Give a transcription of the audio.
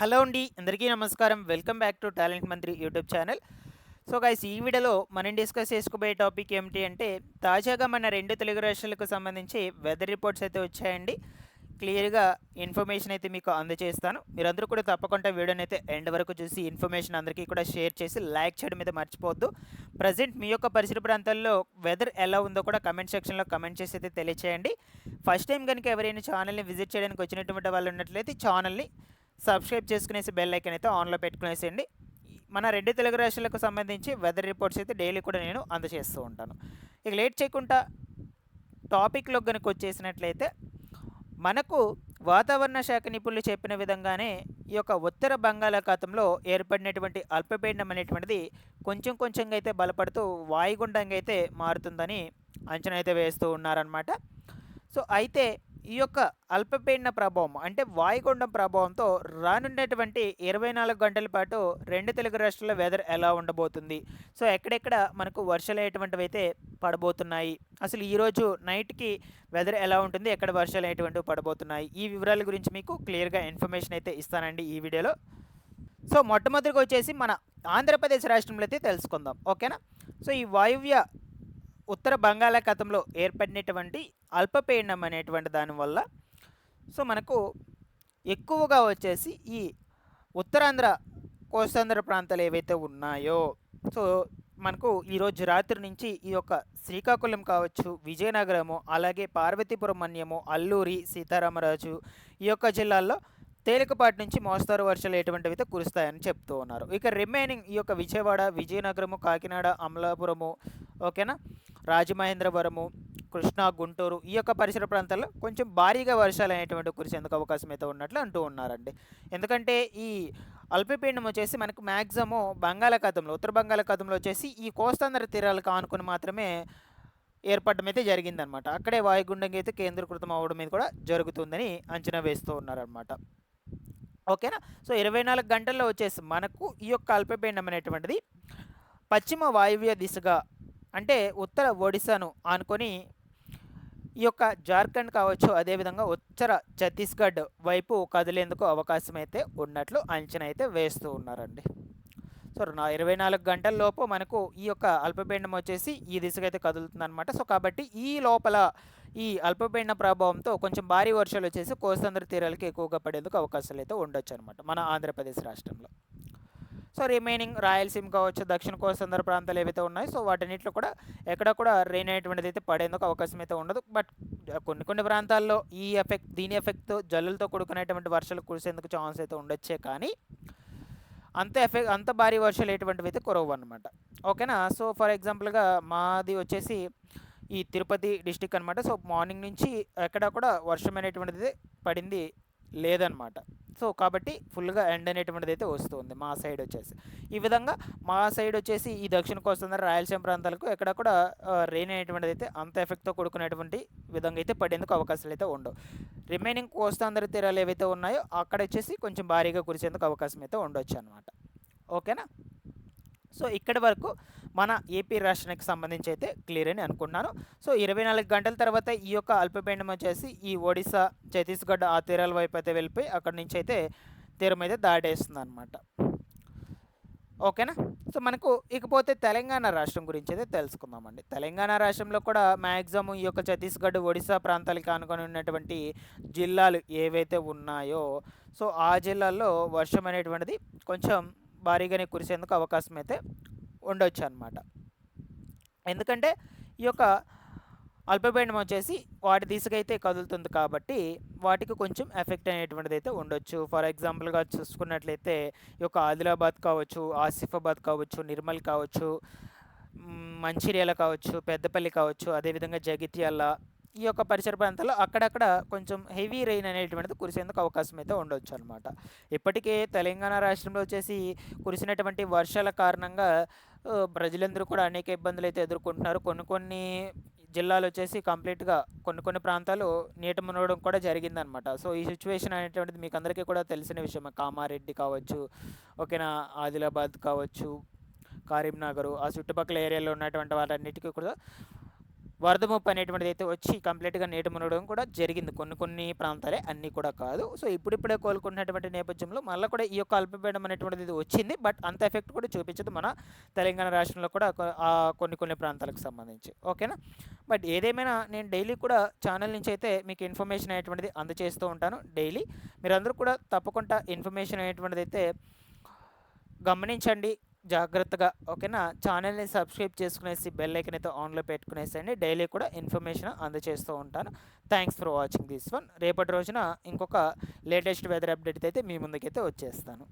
Hello అండి అందరికీ నమస్కారం. Welcome back to talent Mantri YouTube channel. So guys ఈ వీడియోలో మనం డిస్కస్ చేసుకోబోయే టాపిక్ ఏమిటి అంటే తాజాగా మన రెండు తెలుగు రాష్ట్రాలకు సంబంధించి వెదర్ రిపోర్ట్స్ అయితే వచ్చాయండి. క్లియర్గా ఇన్ఫర్మేషన్ అయితే మీకు అందజేస్తాను. మీరందరూ కూడా తప్పకుండా వీడియోని అయితే ఎండ్ వరకు చూసి ఇన్ఫర్మేషన్ అందరికీ కూడా షేర్ చేసి లైక్ చేయడం మీద మర్చిపోవద్దు. ప్రజెంట్ మీ యొక్క పరిసర ప్రాంతాల్లో వెదర్ ఎలా ఉందో కూడా కమెంట్ సెక్షన్లో కమెంట్ చేసి అయితే తెలియచేయండి. ఫస్ట్ టైం కనుక ఎవరైనా ఛానల్ని విజిట్ చేయడానికి వచ్చినటువంటి వాళ్ళు ఉన్నట్లయితే ఛానల్ని సబ్స్క్రైబ్ చేసుకునేసి బెల్ ఐకన్ అయితే ఆన్లో పెట్టుకునేసేయండి. మన రెండు తెలుగు రాష్ట్రాలకు సంబంధించి వెదర్ రిపోర్ట్స్ అయితే డైలీ కూడా నేను అందజేస్తూ ఉంటాను. ఇక లేట్ చేయకుండా టాపిక్లో కనుక వచ్చేసినట్లయితే మనకు వాతావరణ శాఖ నిపుణులు చెప్పిన విధంగానే ఈ యొక్క ఉత్తర బంగాళాఖాతంలో ఏర్పడినటువంటి అల్పపీడనం అనేటువంటిది కొంచెం కొంచెంగా అయితే బలపడుతూ వాయుగుండంగా అయితే మారుతుందని అంచనా అయితే వేస్తూ ఉన్నారనమాట సో అయితే ఈ యొక్క అల్పపీడన ప్రభావం అంటే వాయుగుండం ప్రభావంతో రానున్నటువంటి ఇరవై నాలుగు గంటల పాటు రెండు తెలుగు రాష్ట్రాల వెదర్ ఎలా ఉండబోతుంది? సో ఎక్కడెక్కడ మనకు వర్షాలు అయ్యేటువంటివి అయితే పడబోతున్నాయి? అసలు ఈరోజు నైట్కి వెదర్ ఎలా ఉంటుంది? ఎక్కడ వర్షాలు అయ్యేటువంటివి పడబోతున్నాయి? ఈ వివరాల గురించి మీకు క్లియర్గా ఇన్ఫర్మేషన్ అయితే ఇస్తానండి ఈ వీడియోలో. సో మొట్టమొదటిగా వచ్చేసి మన ఆంధ్రప్రదేశ్ రాష్ట్రంలో అయితే తెలుసుకుందాం. ఓకేనా? సో ఈ వాయువ్య ఉత్తర బంగాళాఖాతంలో ఏర్పడినటువంటి అల్పపీడనం అనేటువంటి దానివల్ల సో మనకు ఎక్కువగా వచ్చేసి ఈ ఉత్తరాంధ్ర కోస్తాంధ్ర ప్రాంతాలు ఏవైతే ఉన్నాయో సో మనకు ఈరోజు రాత్రి నుంచి ఈ యొక్క శ్రీకాకుళం కావచ్చు విజయనగరము అలాగే పార్వతీపురం మన్యము అల్లూరి సీతారామరాజు ఈ యొక్క జిల్లాల్లో తేలికపాటి నుంచి మోస్తారు వర్షాలు ఎటువంటివి అయితే కురుస్తాయని చెప్తూ ఉన్నారు. ఇక రిమైనింగ్ ఈ యొక్క విజయవాడ విజయనగరము కాకినాడ అమలాపురము ఓకేనా? రాజమహేంద్రవరము కృష్ణా గుంటూరు ఈ యొక్క పరిసర ప్రాంతాల్లో కొంచెం భారీగా వర్షాలు అనేటువంటి కురిసేందుకు అవకాశం అయితే ఉన్నట్లు అంటూ ఉన్నారండి. ఎందుకంటే ఈ అల్పపీడనం వచ్చేసి మనకు మ్యాక్సిమము బంగాళాఖాతంలో ఉత్తర బంగాళాఖాతంలో వచ్చేసి ఈ కోస్తాంధ్ర తీరాలకు ఆనుకుని మాత్రమే ఏర్పడడం అయితే జరిగిందనమాట అక్కడే వాయుగుండంగా అయితే కేంద్రీకృతం అవ్వడం మీద కూడా జరుగుతుందని అంచనా వేస్తూ ఉన్నారనమాట ఓకేనా? సో ఇరవై నాలుగు గంటల్లో వచ్చేసి మనకు ఈ యొక్క అల్పపీడనం అనేటువంటిది పశ్చిమ వాయువ్య దిశగా అంటే ఉత్తర ఒడిశాను ఆనుకొని ఈ యొక్క జార్ఖండ్ కావచ్చు అదేవిధంగా ఉత్తర ఛత్తీస్గఢ్ వైపు కదిలేందుకు అవకాశం అయితే ఉన్నట్లు అంచనా అయితే వేస్తూ ఉన్నారండి. సో నా ఇరవై నాలుగు గంటల లోపు మనకు ఈ యొక్క అల్పపీండం వచ్చేసి ఈ దిశగా అయితే కదులుతుంది అనమాట సో కాబట్టి ఈ లోపల ఈ అల్పపీడన ప్రభావంతో కొంచెం భారీ వర్షాలు వచ్చేసి కోస్తాంధ్ర తీరాలకి ఎక్కువగా పడేందుకు అవకాశాలు అయితే ఉండొచ్చు అనమాట మన ఆంధ్రప్రదేశ్ రాష్ట్రంలో. సో రిమైనింగ్ రాయలసీమ కావచ్చు దక్షిణ కోస్తాంధ్ర ప్రాంతాలు ఏవైతే ఉన్నాయో సో వాటన్నిటిలో కూడా ఎక్కడ కూడా రెయిన్ అనేటువంటిది అయితే పడేందుకు అవకాశం అయితే ఉండదు. బట్ కొన్ని కొన్ని ప్రాంతాల్లో ఈ ఎఫెక్ట్ దీని ఎఫెక్ట్తో జల్లులతో కూడుకునేటువంటి వర్షాలు కురిసేందుకు ఛాన్స్ అయితే ఉండొచ్చే కానీ అంత ఎఫెక్ట్ అంత భారీ వర్షాలు ఎటువంటివి అయితే కురవు అనమాట ఓకేనా సో ఫర్ ఎగ్జాంపుల్గా మాది వచ్చేసి ఈ తిరుపతి డిస్టిక్ అనమాట సో మార్నింగ్ నుంచి ఎక్కడ కూడా వర్షం అనేటువంటిది పడింది లేదనమాట సో కాబట్టి ఫుల్గా ఎండ్ అనేటువంటిది అయితే వస్తుంది మా సైడ్ వచ్చేసి. ఈ విధంగా మా సైడ్ వచ్చేసి ఈ దక్షిణ కోస్తాంధ్ర రాయలసీమ ప్రాంతాలకు ఎక్కడ కూడా రెయిన్ అనేటువంటిది అయితే అంత ఎఫెక్ట్తో కూడుకునేటువంటి విధంగా అయితే పడేందుకు అవకాశాలు అయితే ఉండవు. రిమైనింగ్ కోస్తాంధ్ర తీరాలు ఏవైతే ఉన్నాయో అక్కడ వచ్చేసి కొంచెం భారీగా కురిసేందుకు అవకాశం అయితే ఉండొచ్చు అనమాట ఓకేనా? సో ఇక్కడి వరకు మన ఏపీ రాష్ట్రానికి సంబంధించి అయితే క్లియర్ అని అనుకున్నాను సో ఇరవై నాలుగు గంటల తర్వాత ఈ యొక్క అల్పపీండం వచ్చేసి ఈ ఒడిశా ఛత్తీస్గఢ్ ఆ తీరాల వైపు అయితే వెళ్ళిపోయి అక్కడి నుంచి అయితే తీరం అయితే దాటేస్తుంది అనమాట ఓకేనా? సో మనకు ఇకపోతే తెలంగాణ రాష్ట్రం గురించి అయితే తెలుసుకుందామండి. తెలంగాణ రాష్ట్రంలో కూడా మ్యాక్సిమం ఈ యొక్క ఛత్తీస్గఢ్ ఒడిశా ప్రాంతాలకు ఆనుకొని ఉన్నటువంటి జిల్లాలు ఏవైతే ఉన్నాయో సో ఆ జిల్లాల్లో వర్షం అనేటువంటిది కొంచెం భారీగానే కురిసేందుకు అవకాశం అయితే ఉండొచ్చు అనమాట ఎందుకంటే ఈ యొక్క అల్పపీడనం వచ్చేసి వాటి దిశకైతే కదులుతుంది కాబట్టి వాటికి కొంచెం ఎఫెక్ట్ అనేటువంటిది అయితే ఉండొచ్చు. ఫర్ ఎగ్జాంపుల్గా చూసుకున్నట్లయితే ఈ యొక్క ఆదిలాబాద్ కావచ్చు ఆసిఫాబాద్ కావచ్చు నిర్మల్ కావచ్చు మంచిర్యాల కావచ్చు పెద్దపల్లి కావచ్చు అదేవిధంగా జగిత్యాల ఈ యొక్క పరిసర ప్రాంతాల్లో అక్కడక్కడ కొంచెం హెవీ రెయిన్ అనేటువంటిది కురిసేందుకు అవకాశం అయితే ఉండొచ్చు అనమాట ఇప్పటికే తెలంగాణ రాష్ట్రంలో వచ్చేసి కురిసినటువంటి వర్షాల కారణంగా ప్రజలందరూ కూడా అనేక ఇబ్బందులు అయితే ఎదుర్కొంటున్నారు. కొన్ని కొన్ని జిల్లాలు వచ్చేసి కంప్లీట్గా కొన్ని కొన్ని ప్రాంతాలు నీట మునగడం కూడా జరిగిందనమాట సో ఈ సిచ్యువేషన్ అనేటువంటిది మీకు అందరికీ కూడా తెలిసిన విషయం కామారెడ్డి కావచ్చు ఓకేనా ఆదిలాబాద్ కావచ్చు కరీంనగర్ ఆ చుట్టుపక్కల ఏరియాలో ఉన్నటువంటి వాటన్నిటికీ కూడా వరద ముప్పు అనేటువంటిది అయితే వచ్చి కంప్లీట్గా నీట మునగడం కూడా జరిగింది. కొన్ని కొన్ని ప్రాంతాలే అన్నీ కూడా కాదు. సో ఇప్పుడిప్పుడే కోలుకుంటున్నటువంటి నేపథ్యంలో మళ్ళీ కూడా ఈ యొక్క అల్పపీడనం అనేటువంటిది వచ్చింది. బట్ అంత ఎఫెక్ట్ కూడా చూపించదు మన తెలంగాణ రాష్ట్రంలో కూడా కొన్ని కొన్ని ప్రాంతాలకు సంబంధించి. ఓకేనా? బట్ ఏదేమైనా నేను డైలీ కూడా ఛానల్ నుంచి అయితే మీకు ఇన్ఫర్మేషన్ అనేటువంటిది అందజేస్తూ ఉంటాను డైలీ. మీరందరూ కూడా తప్పకుండా ఇన్ఫర్మేషన్ అనేటువంటిది అయితే గమనించండి. జాగ్రత్తగా ఓకేనా? ఛానల్ని సబ్స్క్రైబ్ చేసుకునేసి బెల్ ఐకన్ అయితే ఆన్లో పెట్టుకునేసండి డైలీ కూడా ఇన్ఫర్మేషన్ అందజేస్తూ ఉంటాను. Thanks for watching this one. రేపటి రోజున ఇంకొక లేటెస్ట్ వెదర్ అప్డేట్ అయితే మీ ముందుకైతే వచ్చేస్తాను.